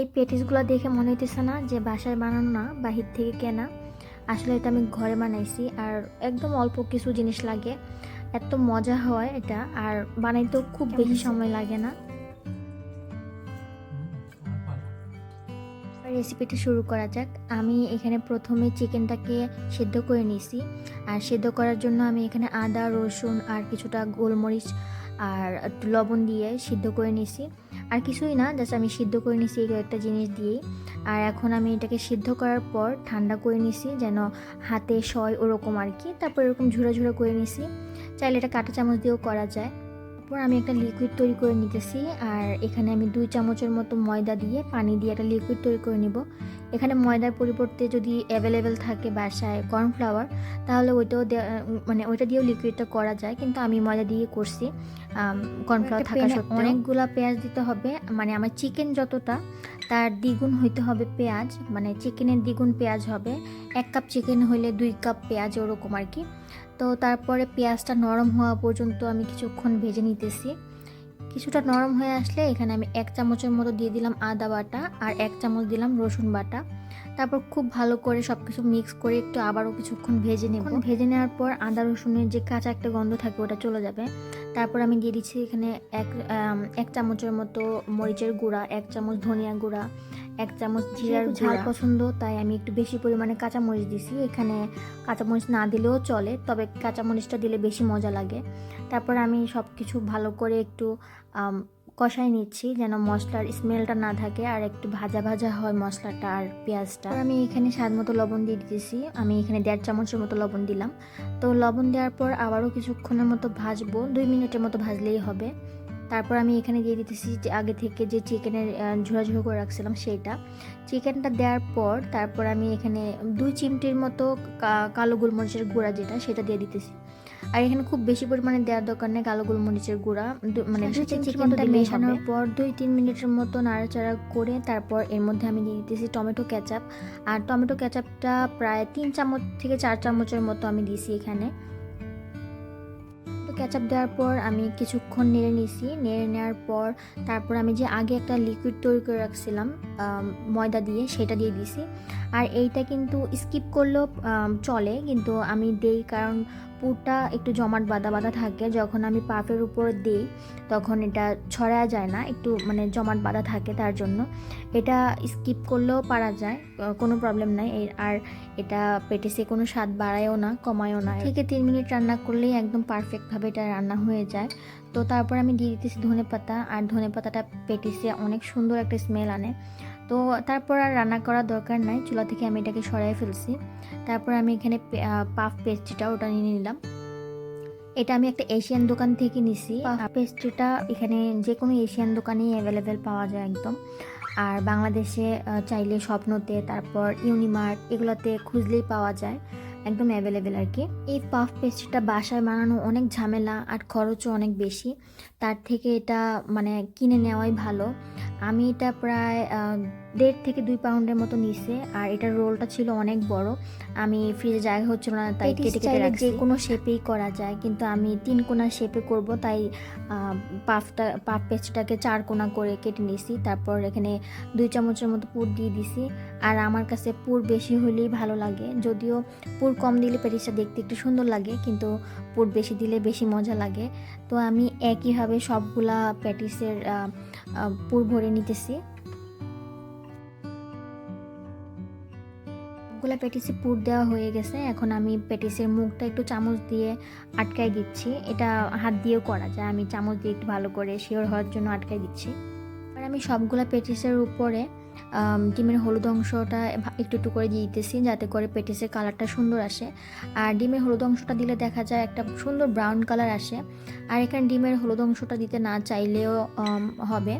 এই পেটিসগুলো দেখে মনে হইতেছে না যে বাসায় বানানো না বাহির থেকে কেনা। আসলে এটা আমি ঘরে বানাইছি আর একদম অল্প কিছু জিনিস লাগে। এত মজা হয় এটা আর বানাইতেও খুব বেশি সময় লাগে না। রেসিপিটা শুরু করা যাক। আমি এখানে প্রথমে চিকেনটাকে সেদ্ধ করে নিয়েছি। আর সেদ্ধ করার জন্য আমি এখানে আদা রসুন আর কিছুটা গোলমরিচ আর একটু লবণ দিয়ে সিদ্ধ করে নিছি। আর কিছুই না জাস্ট আমি সিদ্ধ করে নিছি এই একটা জিনিস দিয়েই। আর এখন আমি এটাকে সিদ্ধ করার পর ঠান্ডা করে নিছি, যেন হাতে সয় ওরকম আর কি। তারপর এরকম ঝুড়ো ঝুড়ো করে নিছি। চাইলে এটা কাঁটা চামচ দিয়েও করা যায়। তারপর আমি একটা লিকুইড তৈরি করে নিতেছি। আর এখানে আমি দুই চামচের মতো ময়দা দিয়ে পানি দিয়ে একটা লিকুইড তৈরি করে নিব। এখানে ময়দার পরিবর্তে যদি অ্যাভেলেবেল থাকে বাসায় কর্নফ্লাওয়ার তাহলে ওইটাও মানে ওইটা দিয়েও লিকুইডটা করা যায়। কিন্তু আমি ময়দা দিয়ে করছি কর্নফ্লাওয়ার থাকা সত্ত্বেও। অনেকগুলা পেঁয়াজ দিতে হবে। মানে আমার চিকেন যতটা তার দ্বিগুণ হইতে হবে পেঁয়াজ। মানে চিকেনের দ্বিগুণ পেঁয়াজ হবে। এক কাপ চিকেন হইলে দুই কাপ পেঁয়াজ ওরকম আর কি। তো তারপরে পেঁয়াজটা নরম হওয়া পর্যন্ত আমি কিছুক্ষণ ভেজে নিতেছি। কিছুটা নরম হয়ে আসলে এখানে আমি এক চামচের মতো দিয়ে দিলাম আদা বাটা আর এক চামচ দিলাম রসুন বাটা। তারপর খুব ভালো করে সব কিছু মিক্স করে একটু আবারও কিছুক্ষণ ভেজে নেব। ভেজে নেওয়ার পর আদা রসুনের যে কাঁচা একটা গন্ধ থাকে ওটা চলে যাবে। তারপর আমি দিয়ে দিচ্ছি এখানে এক এক চামচের মতো মরিচের গুঁড়া, এক চামচ ধনিয়া গুঁড়া এক চামচ জিরার ঝাল পছন্দ তাই আমি একটু বেশি পরিমাণে কাঁচামরিচ দিছি। এখানে কাঁচামরিচ না দিলেও চলে তবে কাঁচামরিচটা দিলে বেশি মজা লাগে। তারপর আমি সব কিছু ভালো করে একটু কষাই নিচ্ছি যেন মশলার স্মেলটা না থাকে আর একটু ভাজা ভাজা হয় মশলাটা আর পেঁয়াজটা। আমি এখানে স্বাদ মতো লবণ দিয়ে দিতেছি। আমি এখানে দেড় চামচের মতো লবণ দিলাম। তো লবণ দেওয়ার পর আবারও কিছুক্ষণের মতো ভাজবো। দুই মিনিটের মতো ভাজলেই হবে। তারপর আমি এখানে দিয়ে দিতেছি যে আগে থেকে যে চিকেনের ঝোড়া ঝোড়ো করে রাখছিলাম সেইটা। চিকেনটা দেওয়ার পর তারপর আমি এখানে দুই চিমটির মতো কালো গোলমরিচের গুঁড়া যেটা সেটা দিয়ে দিতেছি। আর এখানে খুব বেশি পরিমাণে দেওয়ার দরকার নেই কালো গোলমরিচের গুঁড়া। মানে চিকেনটা মেশানোর পর দুই তিন মিনিটের মতো নাড়াচাড়া করে তারপর এর মধ্যে আমি দিয়ে দিতেছি টমেটো ক্যাচাপ আর টমেটো ক্যাচাপটা প্রায় তিন চামচ থেকে চার চামচের মতো আমি দিয়েছি এখানে। তো ক্যাচাপ দেওয়ার পর আমি কিছুক্ষণ নেড়ে নিছি। নেড়ে নেওয়ার পর তারপর আমি যে আগে একটা লিকুইড তৈরি করে রাখছিলাম ময়দা দিয়ে, সেটা দিয়ে দিছি। আর এইটা কিন্তু স্কিপ করলেও চলে, কিন্তু আমি দেই কারণ পুরটা একটু জমাট বাঁধা বাঁধা থাকে, যখন আমি পাফের উপর দিই, তখন এটা ছড়া যায় না, একটু মানে জমাট বাঁধা থাকে তার জন্য। এটা স্কিপ করলেও পারা যায় কোনো প্রবলেম নাই আর এটা পেটিসে কোনো স্বাদ বাড়ায়ও না, কমায়ও না। থেকে তিন মিনিট রান্না করলেই একদম পারফেক্টভাবে এটা রান্না হয়ে যায়। তো তারপর আমি দিয়ে দিতেছি ধনে পাতা আর ধনে পাতাটা পেটিসে অনেক সুন্দর একটা স্মেল আনে। তো তারপর আর রান্না করার দরকার নাই। চুলা থেকে আমি এটাকে সরাই ফেলছি। তারপর আমি এখানে পাফ পেস্ট্রিটা ওটা নিয়ে নিলাম। এটা আমি একটা এশিয়ান দোকান থেকে নিছি। পাফ পেস্ট্রিটা এখানে যে কোনো এশিয়ান দোকানেই অ্যাভেলেবেল পাওয়া যায় একদম। আর বাংলাদেশে চাইলে স্বপ্নতে তারপর ইউনিমার্ট এগুলোতে খুঁজলেই পাওয়া যায়। একদম অ্যাভেলেবেল আর কি। এই পাফ পেস্ট্রিটা বাসায় বানানো অনেক ঝামেলা আর খরচও অনেক বেশি। তার থেকে এটা মানে কিনে নেওয়াই ভালো। আমি এটা প্রায় দেড় থেকে দুই পাউন্ডের মতো নিছে আর এটার রোলটা ছিল অনেক বড়। আমি ফ্রিজে জায়গা হচ্ছিল না তাই কেটে কেটে রাখছি। যে কোনো শেপেই করা যায় কিন্তু আমি তিন কোনা শেপে করব তাই পাফটা পাফ পেস্টটাকে চার কোনা করে কেটে নিছি তারপর এখানে দুই চামচের মতো পুর দিয়ে দিছি আর আমার কাছে পুর বেশি হলেই ভালো লাগে। যদিও পুর কম দিলে প্যাটিসটা দেখতে একটু সুন্দর লাগে, কিন্তু পুর বেশি দিলে বেশি মজা লাগে। তো আমি একইভাবে সবগুলা প্যাটিসের পুর ভরে নিতেছি। সবগুলা প্যাটিসে পুর দেওয়া হয়ে গেছে। এখন আমি প্যাটিসের মুখটা একটু চামচ দিয়ে আটকাই দিচ্ছি। এটা হাত দিয়েও করা যায়। আমি চামচ দিয়ে একটু ভালো করে শিওর হওয়ার জন্য আটকাই দিচ্ছি। আর আমি সবগুলা প্যাটিসের উপরে ডিমের হলুদ অংশটা একটু একটু করে দিয়ে দিতেছি যাতে করে পেটিসের কালারটা সুন্দর আসে। আর ডিমের হলুদ অংশটা দিলে দেখা যায় একটা সুন্দর ব্রাউন কালার আসে। আর এখানে ডিমের হলুদ অংশটা দিতে না চাইলেও হবে।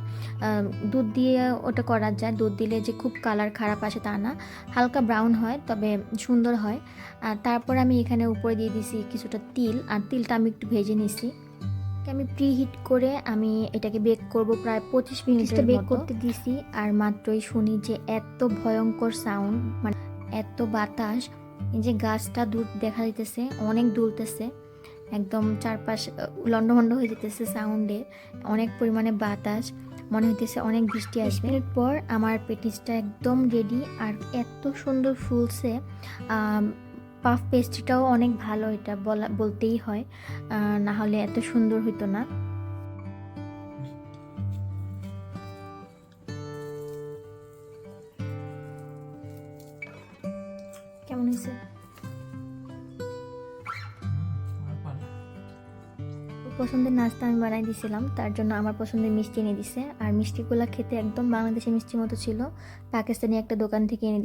দুধ দিয়ে ওটা করা যায়। দুধ দিলে যে খুব কালার খারাপ আসে তা না। হালকা ব্রাউন হয়, তবে সুন্দর হয়। আর তারপর আমি এখানে উপরে দিয়ে দিছি কিছুটা তিল। আর তিলটা আমি একটু ভেজে নিছি। আমি প্রি হিট করে আমি এটাকে বেক করব প্রায় পঁচিশ মিনিট বেক করতে দিছি আর মাত্রই শুনি যে এত ভয়ঙ্কর সাউন্ড মানে এত বাতাস এই যে গাছটা দূর দেখা দিতেছে অনেক দুলতেছে একদম চারপাশ লন্ডভন্ড হয়ে যেতেছে সাউন্ডে অনেক পরিমাণে বাতাস মনে হইতেছে অনেক বৃষ্টি আসবে। মিনিট পর আমার পেটিসটা একদম রেডি আর এত সুন্দর ফুলছে পাফ পেস্ট্রিটাও অনেক ভালো এটা বলা বলতেই হয়। না হলে এত সুন্দর হইতো না। কেমন হয়েছে? পছন্দের নাস্তা আমি বানাই দিয়েছিলাম তার জন্য আমার পছন্দের মিষ্টি এনে দিছে। আর মিষ্টিগুলো খেতে একদম বাংলাদেশি মিষ্টির মতো ছিল। পাকিস্তানি একটা দোকান থেকে এনে